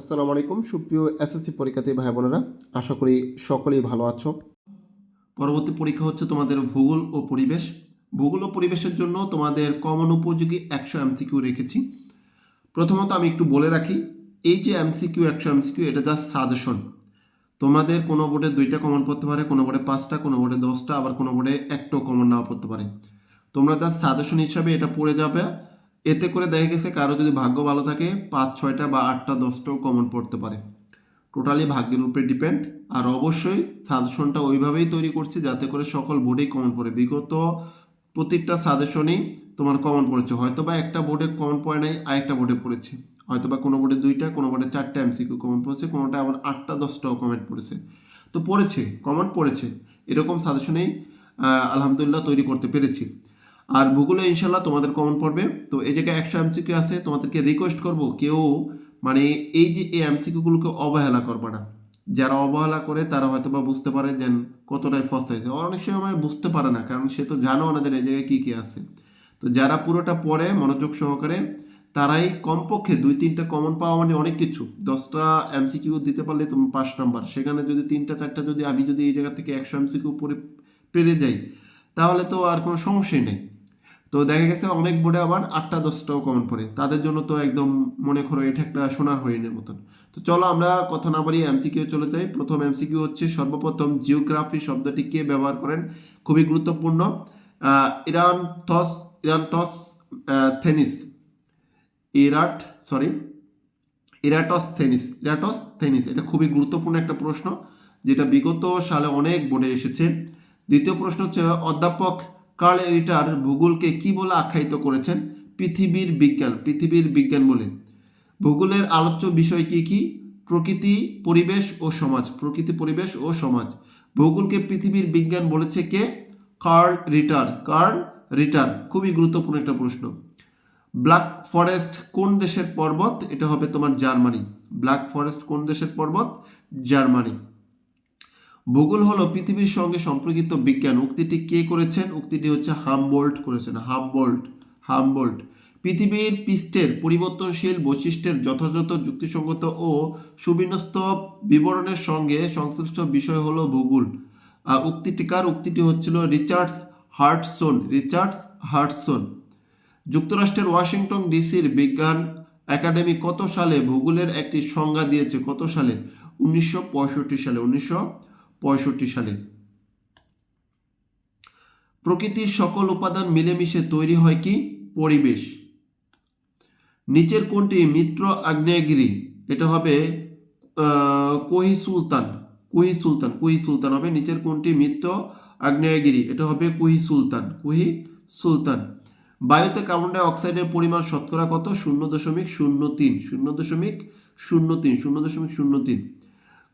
আসসালামু আলাইকুম, সুপ্রিয় এসএসসি পরীক্ষার্থী ভাই বোনেরা। আশা করি সকলেই ভালো আছো। পরবর্তী পরীক্ষা হচ্ছে তোমাদের ভূগোল ও পরিবেশ। ভূগোল ও পরিবেশের জন্য তোমাদের কমন উপযোগী একশো এমসিকিউ রেখেছি। প্রথমত আমি একটু বলে রাখি, এই যে এমসিকিউ, একশো এমসিকিউ, এটা জাস্ট সাজেশন তোমাদের কোনো বোর্ডে দুইটা কমন পড়তে পারে, কোনো বোর্ডে পাঁচটা, কোনো বোর্ডে দশটা, আবার কোনো বোর্ডে একটাও কমন নাও পড়তে পারে। তোমরা জাস্ট সাজেশন হিসাবে এটা পড়ে যাবে। এতে করে দেখা গেছে কারও যদি ভাগ্য ভালো থাকে, পাঁচ, ছয়টা বা আটটা, দশটাও কমন পড়তে পারে। টোটালি ভাগ্যের উপরে ডিপেন্ড আর অবশ্যই সাজেশনটা ওইভাবেই তৈরি করছি যাতে করে সকল বোর্ডেই কমন পড়ে। বিগত প্রত্যেকটা সাজেশনেই তোমার কমন পড়েছে। হয়তো বা একটা বোর্ডে কমন পড়ে নাই, আরেকটা বোর্ডে পড়েছে। হয়তো বা কোনো বোর্ডে দুইটা, কোনো বোর্ডে চারটা এমসিকিউ কমন পড়েছে কোনোটা আবার আটটা, দশটাও কমেন্ট পড়েছে। তো পড়েছে কমন পড়েছে। এরকম সাজেশনেই আলহামদুলিল্লাহ তৈরি করতে পেরেছি। আর ভূগোলে ইনশাল্লাহ তোমাদের কমন পড়বে। তো এই জায়গায় একশো এমসিকিউ আছে, তোমাদেরকে রিকোয়েস্ট করব কেউ মানে এই যে এই এমসিকিউগুলোকে অবহেলা করবে না। যারা অবহেলা করে তারা হয়তো বা বুঝতে পারে যে কতটাই ফস্ত হয়েছে। অনেক সময় বুঝতে পারে না, কারণ সে তো জানো না এই জায়গায় কী কী আছে। তো যারা পুরোটা পড়ে মনোযোগ সহকারে, তারাই কমপক্ষে দুই তিনটা কমন পাওয়া মানে অনেক কিছু। দশটা এমসিকিউ দিতে পারলে তুমি পাঁচ নাম্বার। সেখানে যদি তিনটা, চারটা যদি আমি যদি এই জায়গা থেকে একশো এমসিকিউ পড়ে পেরে যাই, তাহলে তো আর কোনো সমস্যাই নেই। তো দেখা গেছে অনেক বোর্ডে আবার আটটা, দশটাও কমন পড়ে। তাদের জন্য তো একদম মনে করো এটা একটা সোনার হরিণের মতন। তো চলো আমরা কথা না বাড়িয়ে এমসিকিউ চলে যাই। প্রথম এমসিকিউ হচ্ছে সর্বপ্রথম জিওগ্রাফি শব্দটি কে ব্যবহার করেন? খুবই গুরুত্বপূর্ণ। Eratosthenes, Eratosthenes. ইরাট sorry Eratosthenes. Eratosthenes, এটা খুবই গুরুত্বপূর্ণ একটা প্রশ্ন, যেটা বিগত সালে অনেক বোর্ডে এসেছে। দ্বিতীয় প্রশ্ন হচ্ছে অধ্যাপক কার্ল রিটার ভূগোলকে কি বলে আখ্যায়িত করেছেন? পৃথিবীর বিজ্ঞান পৃথিবীর বিজ্ঞান বলে। ভূগোলের আলোচ্য বিষয় কি কি? প্রকৃতি, পরিবেশ ও সমাজ, প্রকৃতি, পরিবেশ ও সমাজ। ভূগোলকে পৃথিবীর বিজ্ঞান বলেছে কে? কার্ল রিটার। কার্ল রিটার, খুবই গুরুত্বপূর্ণ একটা প্রশ্ন। ব্ল্যাক ফরেস্ট কোন দেশের পর্বত? এটা হবে তোমার জার্মানি। ব্ল্যাক ফরেস্ট কোন দেশের পর্বত? জার্মানি। ভূগোল হলো পৃথিবীর সঙ্গে সম্পর্কিত বিজ্ঞান। উক্তিটি কে করেছেন? উক্তিটি হচ্ছে হামবোল্ট করেছেন। Humboldt Humboldt. পৃথিবীর পৃষ্ঠের পরিবর্তনশীল বৈশিষ্ট্যের যথাযথ যুক্তিসঙ্গত ও সুবিন্যস্ত বিবরণের সঙ্গে সংশ্লিষ্ট বিষয় হলো ভূগোল। উক্তিটিকার উক্তিটি হচ্ছিল রিচার্ডস হার্টসন রিচার্ডস হার্টসন। যুক্তরাষ্ট্রের ওয়াশিংটন ডিসির বিজ্ঞান একাডেমি কত সালে ভূগোলের একটি সংজ্ঞা দিয়েছে? কত সালে? উনিশশো পঁয়ষট্টি সালে। উনিশশো সালে। প্রকৃতির সকল উপাদান মিলেমিশে তৈরি হয় কি? পরিবেশ। নিচের কোনটি মিত্র আগ্নেয়গিরি, এটা হবে কোহি সুলতান, কুহি সুলতান কুহি সুলতান হবে, নিচের কোনটি মিত্র আগ্নেয়গিরি, এটা হবে কুহি সুলতান কুহি সুলতান। বায়ুতে কার্বন ডাই অক্সাইডের পরিমাণ শতকরা কত? শূন্য দশমিক শূন্য তিন, শূন্য দশমিক শূন্য তিন, শূন্য দশমিক শূন্য তিন।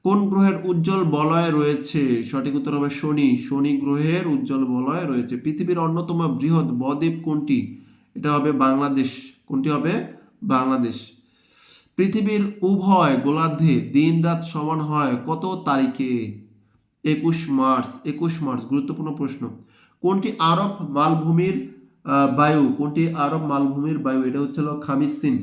কোন গ্রহের উজ্জ্বল বলয় রয়েছে? সঠিক উত্তর হবে শনি। শনি গ্রহের উজ্জ্বল বলয় রয়েছে। পৃথিবীর অন্যতম বৃহৎ বদ্বীপ কোনটি? এটা হবে বাংলাদেশ। কোনটি হবে? বাংলাদেশ। পৃথিবীর উভয় গোলার্ধে দিন রাত সমান হয় কত তারিখে? একুশ মার্চ। একুশ মার্চ, গুরুত্বপূর্ণ প্রশ্ন। কোনটি আরব মালভূমির বায়ু? কোনটি আরব মালভূমির বায়ু? এটা হচ্ছিল খামিসিন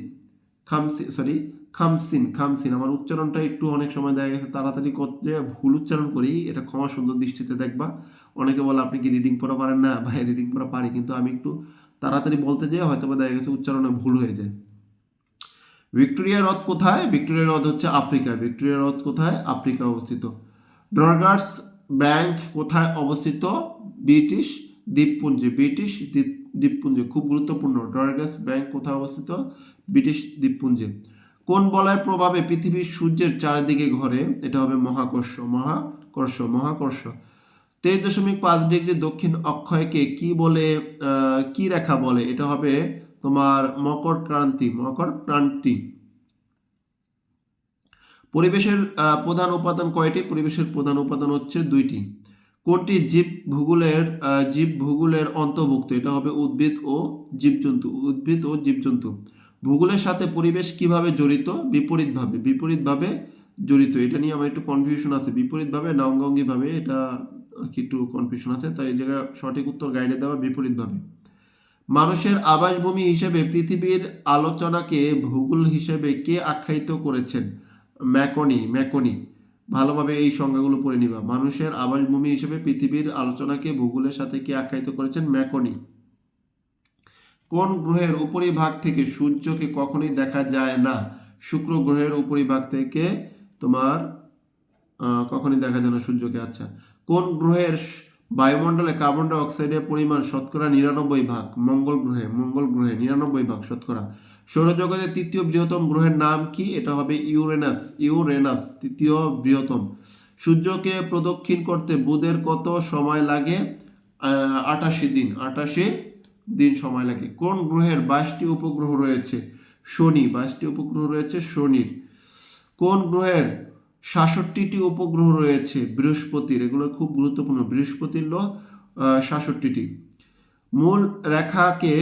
খামসি সরি খামসিন খামসিন। আমার উচ্চারণটা একটু অনেক সময় দেখা গেছে, তাড়াতাড়ি করতে ভুল উচ্চারণ করি, এটা ক্ষমা সুন্দর দৃষ্টিতে দেখবা। অনেকে বলে, আপনি কি রিডিং পড়া পারেন? না, ভাই রিডিং পড়া পারি, কিন্তু আমি একটু তাড়াতাড়ি বলতে যেয়ে হয়তো বা দেখা গেছে উচ্চারণে ভুল হয়ে যায়। ভিক্টোরিয়া হ্রদ কোথায়? ভিক্টোরিয়া হ্রদ হচ্ছে আফ্রিকা। ভিক্টোরিয়া হ্রদ কোথায়? আফ্রিকা অবস্থিত। ড্রগার্স ব্যাংক কোথায় অবস্থিত? ব্রিটিশ দ্বীপপুঞ্জে। ব্রিটিশ দ্বীপ- দ্বীপপুঞ্জে, খুব গুরুত্বপূর্ণ। ড্রগার্স ব্যাংক কোথায় অবস্থিত? ব্রিটিশ দ্বীপপুঞ্জে। কোন বলয়ের প্রভাবে পৃথিবীর সূর্যের চারিদিকে ঘরে? এটা হবে মহাকর্ষ। মহাকর্ষ মহাকর্ষ। তেইশ দশমিক পাঁচ ডিগ্রি দক্ষিণ অক্ষয়কে কি বলে কি রেখা বলে? এটা হবে তোমার মকর ক্রান্তি মকর ক্রান্তি। পরিবেশের প্রধান উপাদান কয়টি? পরিবেশের প্রধান উপাদান হচ্ছে দুইটি। কোনটি জীব ভূগোলের জীব ভূগোলের অন্তর্ভুক্ত? এটা হবে উদ্ভিদ ও জীবজন্তু, উদ্ভিদ ও জীবজন্তু। ভূগোলের সাথে পরিবেশ কীভাবে জড়িত? বিপরীতভাবে বিপরীতভাবে জড়িত। এটা নিয়ে আমার একটু কনফিউশন আছে। বিপরীতভাবে না অঙ্গাঙ্গিভাবে এটা একটু কনফিউশন আছে? তাই এই জায়গায় সঠিক উত্তর গাইডে দেওয়া বিপরীতভাবে। মানুষের আবাসভূমি হিসেবে পৃথিবীর আলোচনাকে ভূগোল হিসেবে কে আখ্যায়িত করেছেন? ম্যাকনি ম্যাকনি। ভালোভাবে এই সংজ্ঞাগুলো পড়ে নিবা। মানুষের আবাসভূমি হিসেবে পৃথিবীর আলোচনাকে ভূগোলের সাথে কি আখ্যায়িত করেছেন? ম্যাকনি। কোন গ্রহের উপরিভাগ থেকে সূর্যকে কখনোই দেখা যায় না? শুক্র গ্রহের উপরিভাগ থেকে তোমার কখনোই দেখা যায় না সূর্যকে। আচ্ছা। কোন গ্রহের বায়ুমণ্ডলে কার্বন ডাই অক্সাইডের পরিমাণ শতকরা নিরানব্বই ভাগ? মঙ্গল গ্রহে মঙ্গল গ্রহে নিরানব্বই ভাগ শতকরা। সৌরজগতের তৃতীয় বৃহত্তম গ্রহের নাম কি? এটা হবে ইউরেনাস ইউরেনাস, তৃতীয় বৃহত্তম। সূর্যকে প্রদক্ষিণ করতে বুধের কত সময় লাগে? আটাশি দিন আটাশি দিন সময় লাগে। কোন গ্রহের বাইশটি উপগ্রহ রয়েছে? শনি বাইশটি উপগ্রহ রয়েছে শনির। কোন গ্রহের সাতষট্টিটি উপগ্রহ রয়েছে? বৃহস্পতির, এগুলো খুব গুরুত্বপূর্ণ। বৃহস্পতির লো সাতষট্টিটি। মূল রেখাকে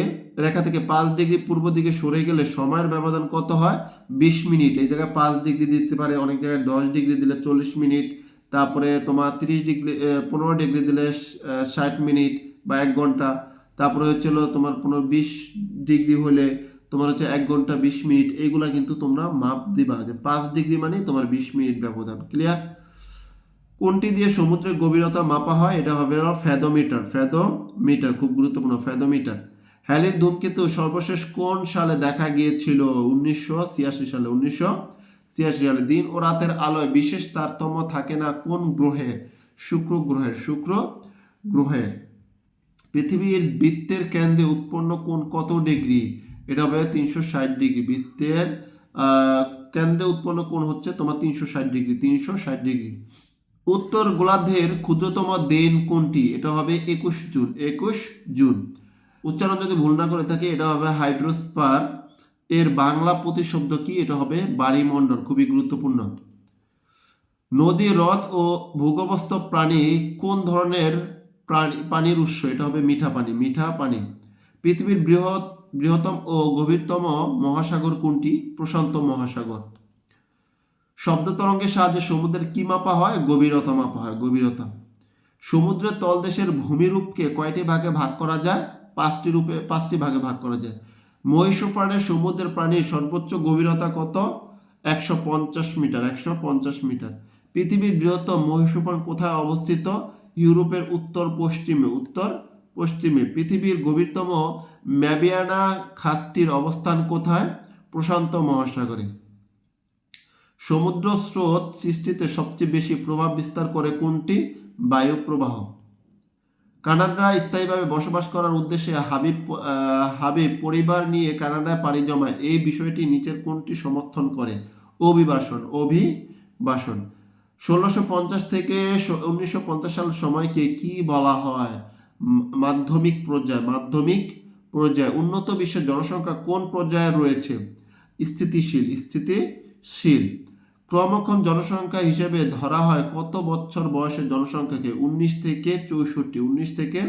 রেখা থেকে পাঁচ ডিগ্রি পূর্ব দিকে সরে গেলে সময়ের ব্যবধান কত হয়? বিশ মিনিট। এই জায়গায় পাঁচ ডিগ্রি দিতে পারে, অনেক জায়গায় দশ ডিগ্রি দিলে চল্লিশ মিনিট, তারপরে তোমার তিরিশ ডিগ্রি পনেরো ডিগ্রি দিলে ষাট মিনিট বা এক ঘণ্টা, তারপরে হচ্ছিল তোমার পনেরো বিশ ডিগ্রি হলে তোমার হচ্ছে এক ঘণ্টা বিশ মিনিট এইগুলা কিন্তু তোমরা মাপ দিবা যে পাঁচ ডিগ্রি মানে তোমার বিশ মিনিট ব্যবধান। ক্লিয়ার? কোনটি দিয়ে সমুদ্রের গভীরতা মাপা হয়? এটা হবে ফ্যাদোমিটার ফ্যাদোমিটার খুব গুরুত্বপূর্ণ ফ্যাদোমিটার হ্যালির ধূমকেতু সর্বশেষ কোন সালে দেখা গিয়েছিল? উনিশশো ছিয়াশি সালে, উনিশশো ছিয়াশি সালে দিন ও রাতের আলোয় বিশেষ তারতম্য থাকে না কোন গ্রহে? শুক্র গ্রহের শুক্র গ্রহের। পৃথিবীর বৃত্তের কেন্দ্রে উৎপন্ন কোন কত ডিগ্রি? এটা হবে তিনশো ষাট ডিগ্রি। বৃত্তের কেন্দ্রে উৎপন্ন কোন হচ্ছে তোমার তিনশো ষাট ডিগ্রি, তিনশো ষাট ডিগ্রি। উত্তর গোলার্ধের ক্ষুদ্রতম দিন কোনটি? এটা হবে একুশ জুন একুশ জুন। উচ্চারণ যদি ভুল না করে থাকি, এটা হবে হাইড্রোস্পার। এর বাংলা প্রতিশব্দ কি? এটা হবে বাড়িমণ্ডল খুবই গুরুত্বপূর্ণ। নদী, হ্রদ ও ভূগর্ভস্থ প্রাণী কোন ধরনের প্রাণী, পানির উৎস? এটা হবে মিঠা পানি মিঠা পানি। পৃথিবীর বৃহৎ, বৃহত্তম ও গভীরতম মহাসাগর কোনটি? প্রশান্ত মহাসাগর। শব্দ তরঙ্গের সাহায্যে সমুদ্রের কি মাপা হয়? গভীরতা মাপা হয়, গভীরতা। সমুদ্রের তলদেশের ভূমিরূপকে কয়টি ভাগে ভাগ করা যায়? পাঁচটি রূপে, পাঁচটি ভাগে ভাগ করা যায়। মহীশূপানের সমুদ্রের প্রাণীর সর্বোচ্চ গভীরতা কত? একশো পঞ্চাশ মিটার, একশো পঞ্চাশ মিটার। পৃথিবীর বৃহত্তম মহীশূপান কোথায় অবস্থিত? ইউরোপের উত্তর পশ্চিমে উত্তর পশ্চিমে। পৃথিবীর গভীরতম ম্যাবিয়ানা খাতটির অবস্থান কোথায়? প্রশান্ত মহাসাগরে। সমুদ্র স্রোত সৃষ্টিতে সবচেয়ে বেশি প্রভাব বিস্তার করে কোনটি? বায়ু প্রবাহ কানাডা স্থায়ীভাবে বসবাস করার উদ্দেশ্যে হাবিব হাবিব পরিবার নিয়ে কানাডায় পাড়ি জমায়। এই বিষয়টি নিচের কোনটি সমর্থন করে। অভিবাসন অভিবাসন। ষোলোশো পঞ্চাশ থেকে উনিশশো পঞ্চাশ সাল সময়কে কি বলা হয়? মাধ্যমিক পর্যায় মাধ্যমিক পর্যায়। উন্নত বিশ্বের জনসংখ্যা কোন পর্যায়ে রয়েছে? স্থিতিশীল স্থিতিশীল। ক্রমক্ষণ জনসংখ্যা হিসেবে ধরা হয় কত বছর বয়সের জনসংখ্যাকে? উনিশ থেকে চৌষট্টি, উনিশ থেকে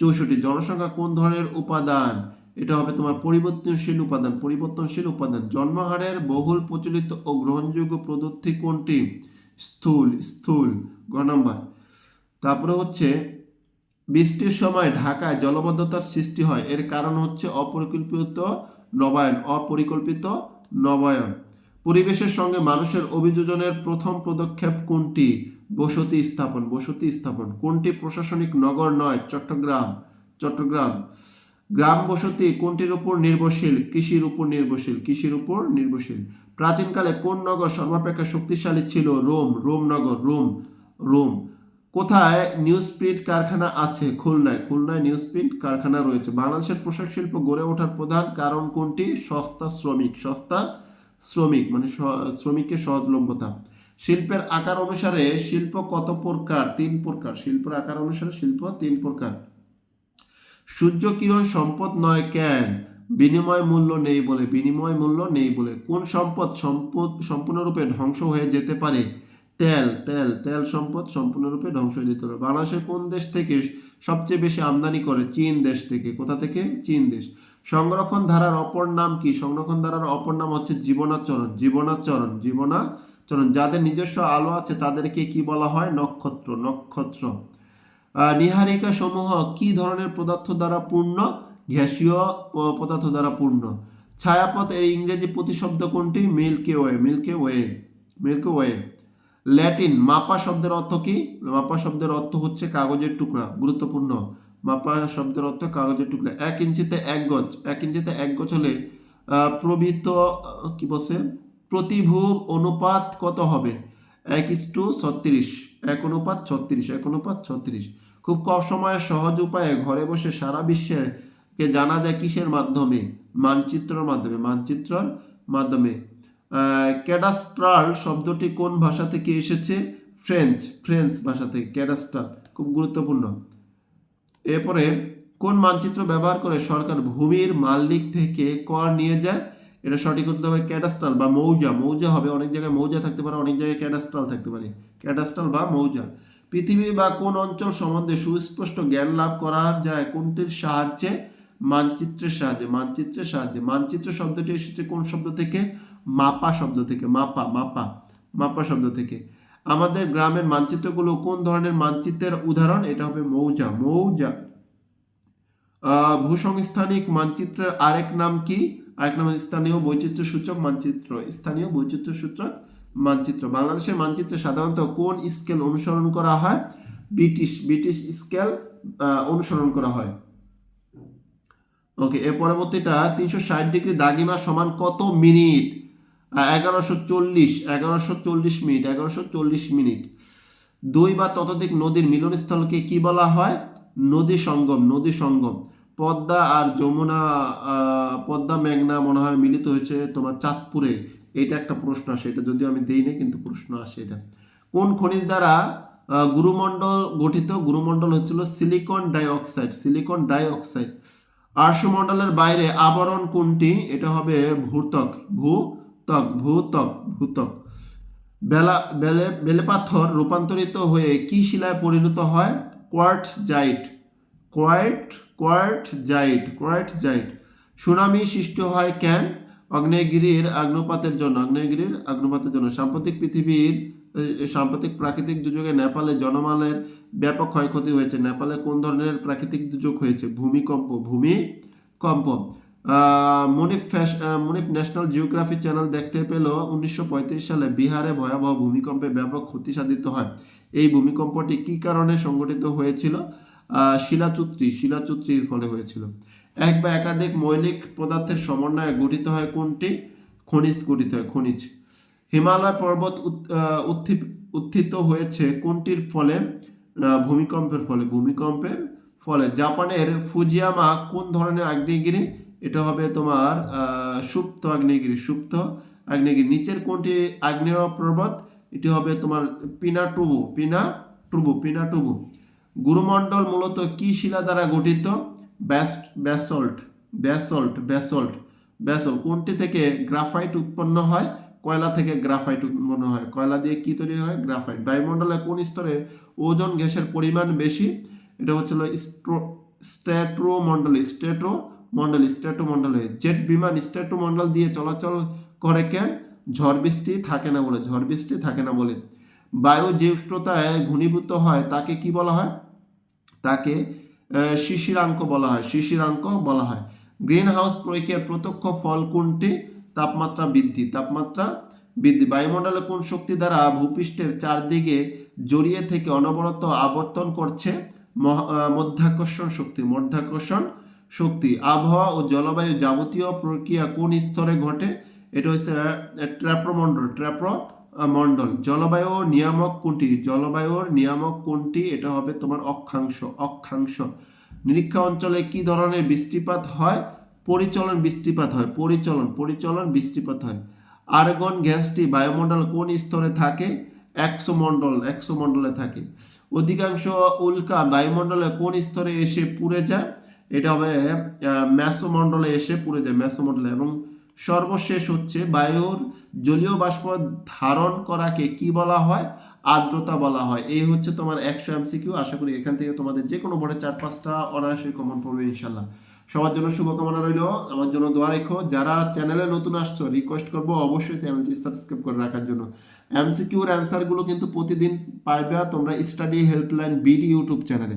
চৌষট্টি। জনসংখ্যা কোন ধরনের উপাদান? এটা হবে তোমার পরিবর্তনশীল উপাদান পরিবর্তনশীল উপাদান। জন্মহারের বহুল প্রচলিত ও গ্রহণযোগ্য পদ্ধতি কোনটি? স্থূল স্থূল, গ নম্বর। তারপরে হচ্ছে বৃষ্টির সময় ঢাকায় জলবদ্ধতার সৃষ্টি হয়। এর কারণ হচ্ছে অপরিকল্পিত নবায়ন অপরিকল্পিত নবায়ন। পরিবেশের সঙ্গে মানুষের অভিযোজনের প্রথম পদক্ষেপ কোনটি? বসতি স্থাপন বসতি স্থাপন। কোনটি প্রশাসনিক নগর নয়? চট্টগ্রাম চট্টগ্রাম। গ্রাম বসতি কোনটির উপর নির্ভরশীল? কৃষির উপর নির্ভরশীল। কৃষির উপর নির্ভরশীল। প্রাচীনকালে কোন নগর সর্বাপেক্ষা শক্তিশালী ছিল? রোম রোম নগর, রোম রোম। কোথায় নিউজ প্রিন্ট কারখানা আছে? খুলনায়। খুলনায় নিউজ প্রিন্ট কারখানা রয়েছে। বাংলাদেশের পোশাক শিল্প গড়ে ওঠার প্রধান কারণ কোনটি? সস্তা শ্রমিক, সস্তা শ্রমিক মানে শ্রমিকের সহজলভ্যতা। শিল্পের আকার অনুসারে শিল্প কত প্রকার? তিন প্রকার। শিল্পের আকার অনুসারে শিল্প তিন প্রকার। সূর্য কিরণ সম্পদ নয় কেন? বিনিময় মূল্য নেই বলে। বিনিময় মূল্য নেই বলে। কোন সম্পদ সম্পদ সম্পূর্ণরূপে ধ্বংস হয়ে যেতে পারে? তেল তেল তেল সম্পদ সম্পূর্ণরূপে ধ্বংস হয়ে যেতে পারে। বাংলাদেশের কোন দেশ থেকে সবচেয়ে বেশি আমদানি করে? চীন দেশ থেকে। কোথা থেকে? চীন দেশ। সংরক্ষণ ধারার অপর নাম কি? সংরক্ষণ ধারার অপর নাম হচ্ছে জীবনাচরণ জীবনাচরণ জীবনাচরণ। যাদের নিজস্ব আলো আছে, তাদেরকে কি বলা হয়? নক্ষত্র নক্ষত্র। নীহারিকা সমূহ কি ধরনের পদার্থ দ্বারা পূর্ণ? গ্যাসীয় পদার্থ দ্বারা পূর্ণ। ছায়াপথ এর ইংরেজি প্রতিশব্দ কোনটি? Milky Way Milky Way Milky Way. Latin, মাপা শব্দের অর্থ কি? মাপা শব্দের অর্থ হচ্ছে কাগজের টুকরা, গুরুত্বপূর্ণ। মাপা শব্দের অর্থ কাগজের টুকরা। এক ইঞ্চিতে এক গজ। এক ইঞ্চিতে এক গজ হলে প্রভৃত কি বলছে? প্রতিভু অনুপাত কত হবে? এক ইস টু ছত্রিশ। এক অনুপাত ছত্রিশ, এক অনুপাত ছত্রিশ। খুব কম সময়ে সহজ উপায়ে ঘরে বসে সারা বিশ্বের কে জানা যায় কিসের মাধ্যমে? মানচিত্রের মাধ্যমে মানচিত্রের মাধ্যমে। ক্যাডাস্ট্রাল শব্দটি কোন ভাষা থেকে এসেছে? ফ্রেঞ্চ ফ্রেঞ্চ ভাষা থেকে। ক্যাডাস্ট্রাল, খুব গুরুত্বপূর্ণ। এরপরে কোন মানচিত্র ব্যবহার করে সরকার ভূমির মালিক থেকে কর নিয়ে যায়? এটা সঠিক করতে হবে ক্যাডাস্ট্রাল বা মৌজা। মৌজা হবে অনেক জায়গায় মৌজা থাকতে পারে, অনেক জায়গায় ক্যাডাস্ট্রাল থাকতে পারে। ক্যাডাস্ট্রাল বা মৌজা। পৃথিবী বা কোন অঞ্চল সম্বন্ধে সুস্পষ্ট জ্ঞান লাভ করা যায় কোনটির সাহায্যে? মানচিত্রের সাহায্যে। মানচিত্রের সাহায্যে। মানচিত্র শব্দটি এসেছে কোন শব্দ থেকে? মাপা শব্দ থেকে। মাপা মাপা মাপা শব্দ থেকে। আমাদের গ্রামের মানচিত্রগুলো কোন ধরনের মানচিত্রের উদাহরণ? এটা হবে মৌজা। মৌজা। ভূসংস্থানিক মানচিত্রের আরেক নাম কি? আরেক নাম স্থানীয় বৈচিত্র্য সূচক মানচিত্র। স্থানীয় বৈচিত্র্য সূচক মানচিত্র। বাংলাদেশের মানচিত্রে সাধারণত কোন স্কেল অনুসরণ করা হয়? ব্রিটিশ ব্রিটিশ স্কেল অনুসরণ করা হয়। ওকে, এর পরবর্তীটা তিনশো ষাট ডিগ্রি দাগিমা সমান কত মিনিট? এগারোশো চল্লিশ এগারোশো চল্লিশ মিনিট, এগারোশো চল্লিশ মিনিট। দুই বা ততোধিক নদীর মিলনস্থলকে কি বলা হয়? নদী সঙ্গম নদী সঙ্গম। পদ্মা আর যমুনা পদ্মা, মেঘনা মনে হয় মিলিত হয়েছে তোমার চাঁদপুরে। এটা একটা প্রশ্ন আসে, এটা যদিও আমি দেই না কিন্তু প্রশ্ন আসে এটা। কোন খনিজ দ্বারা গুরুমণ্ডল গঠিত? গুরুমণ্ডল হচ্ছিল সিলিকন ডাইঅক্সাইড সিলিকন ডাইঅক্সাইড। আর্শমণ্ডলের বাইরে আবরণ কোনটি? এটা হবে ভূতক ভূতক ভূতক ভূতক বেলা, বেলে বেলে পাথর রূপান্তরিত হয়ে কি শিলায় পরিণত হয়? Quartzite quartz quartzite quartzite tsunami সৃষ্টি হয় কেন? আগ্নেয়গিরির আগ্নপাতের জন্য। আগ্নেয়গিরির আগ্নপাতের জন্য। সাম্প্রতিক পৃথিবীর সাম্প্রতিক প্রাকৃতিক দুর্যোগে নেপালে জনমালের ব্যাপক ক্ষয়ক্ষতি হয়েছে। নেপালে কোন ধরনের প্রাকৃতিক দুর্যোগ হয়েছে? ভূমিকম্প ভূমিকম্প। মুনিফ মুনিফ ন্যাশনাল জিওগ্রাফি চ্যানেল দেখতে পেল উনিশশো পঁয়ত্রিশ সালে বিহারে ভয়াবহ ভূমিকম্পে ব্যাপক ক্ষতি সাধিত হয়। এই ভূমিকম্পটি কি কারণে সংঘটিত হয়েছিল? শিলাচুত্রী, শিলাচুত্রীর ফলে হয়েছিল। এক বা একাধিক মৌলিক পদার্থের সমন্বয়ে গঠিত হয় কোনটি? খনিজ গঠিত হয়, খনিজ। হিমালয় পর্বত উত- উত্থি- উত্থিত হয়েছে কোনটির ফলে? ভূমিকম্পের ফলে ভূমিকম্পের ফলে। জাপানের ফুজিয়ামা কোন ধরনের আগ্নেয়গিরি? এটা হবে তোমার সুপ্ত আগ্নেয়গিরি সুপ্ত আগ্নেয়গিরি। নিচের কোনটি আগ্নেয় পর্বত? এটি হবে তোমার পিনাটুবু পিনা টুবু পিনাটুবু। গুরুমণ্ডল মূলত কি শিলা দ্বারা গঠিত? ব্যাস্ট ব্যাসল্ট ব্যাসল্ট ব্যাসল্ট ব্যাসল্ট। কোনটি থেকে গ্রাফাইট উৎপন্ন হয়? কয়লা থেকে গ্রাফাইট উৎপন্ন হয়? কয়লা দিয়ে কি তৈরি হয়? গ্রাফাইট। বায়ুমণ্ডলে কোন স্তরে ওজন গ্যাসের পরিমাণ বেশি? এটা হচ্ছিল স্ট্যাট্রো মন্ডল স্ট্যাট্রো মন্ডল স্ট্যাট্রো মন্ডলে জেট বিমান স্ট্যাট্রো মন্ডল দিয়ে চলাচল করে কেন? ঝড় বৃষ্টি থাকে না বলে, ঝড় বৃষ্টি থাকে না বলে। বায়ু যে উষ্ণতায় ঘনীভূত হয়, তাকে কি বলা হয়? তাকে শিশিরাঙ্ক বলা হয়, শিশিরাঙ্ক বলা হয়। গ্রিন হাউস প্রয়োগের প্রত্যক্ষ ফল কোনটি? তাপমাত্রা বৃদ্ধি তাপমাত্রা বৃদ্ধি। বায়ুমণ্ডলে কোন শক্তি দ্বারা ভূপৃষ্ঠের চারদিকে জড়িয়ে থেকে অনবরত আবর্তন করছে? মধ্যাকর্ষণ শক্তি, মধ্যাকর্ষণ শক্তি, আবহাওয়া ও জলবায়ু যাবতীয় প্রক্রিয়া কোন স্তরে ঘটে? এটা হচ্ছে ট্র্যাপ্রমণ্ডল ট্র্যাপ্র মণ্ডল জলবায়ু নিয়ামক কোনটি? জলবায়ুর নিয়ামক কোনটি? এটা হবে তোমার অক্ষাংশ অক্ষাংশ। নিরীক্ষা অঞ্চলে কি ধরনের বৃষ্টিপাত হয়? পরিচলন বৃষ্টিপাত হয়, পরিচলন পরিচলন বৃষ্টিপাত হয়। আর্গন গ্যাসটি বায়ুমণ্ডল কোন স্তরে থাকে? একশো মণ্ডল একশো মণ্ডলে থাকে। অধিকাংশ উল্কা বায়ুমণ্ডলে কোন স্তরে এসে পুড়ে যায়? এটা হবে ম্যাসোমণ্ডলে এসে পুড়ে যায় ম্যাসোমণ্ডলে এবং সর্বশেষ হচ্ছে বায়ুর জলীয় বাষ্প ধারণ করাকে কি বলা হয়? আর্দ্রতা বলা হয়। এই হচ্ছে তোমার একশো এমসিকিউ। আশা করি এখান থেকে তোমাদের যে কোনো বোর্ডে চার, পাঁচটা অনায়াসে কমন পড়বে ইনশাল্লাহ সবার জন্য শুভকামনা রইল। আমার জন্য দোয়া রেখো। যারা চ্যানেলে নতুন আসছো রিকোয়েস্ট করব অবশ্যই চ্যানেলটি সাবস্ক্রাইব করে রাখার জন্য। এমসিকিউর অ্যান্সারগুলো কিন্তু প্রতিদিন পাইবে তোমরা স্টাডি হেল্পলাইন বিডি ইউটিউব চ্যানেলে